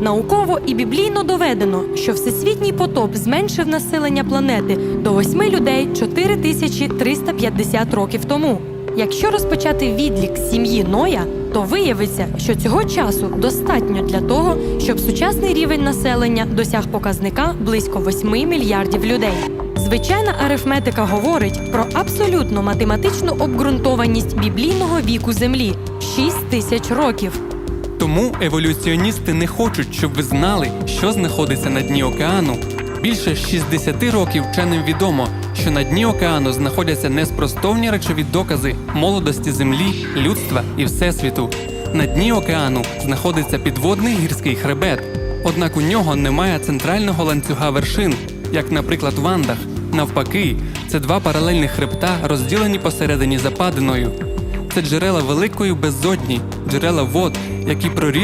Науково і біблійно доведено, що всесвітній потоп зменшив населення планети до 8 людей 4350 років тому. Якщо розпочати відлік сім'ї Ноя, то виявиться, що цього часу достатньо для того, щоб сучасний рівень населення досяг показника близько 8 мільярдів людей. Звичайна арифметика говорить про абсолютну математичну обґрунтованість біблійного віку Землі 6 тисяч років. Тому еволюціоністи не хочуть, щоб ви знали, що знаходиться на дні океану. Більше 60 років вченим відомо, що на дні океану знаходяться неспростовні речові докази молодості землі, людства і всесвіту. На дні океану знаходиться підводний гірський хребет. Однак у нього немає центрального ланцюга вершин, як, наприклад, в Андах. Навпаки, це два паралельних хребта, розділені посередині западиною. Це джерела великої безодні, джерела вод, які прорізали.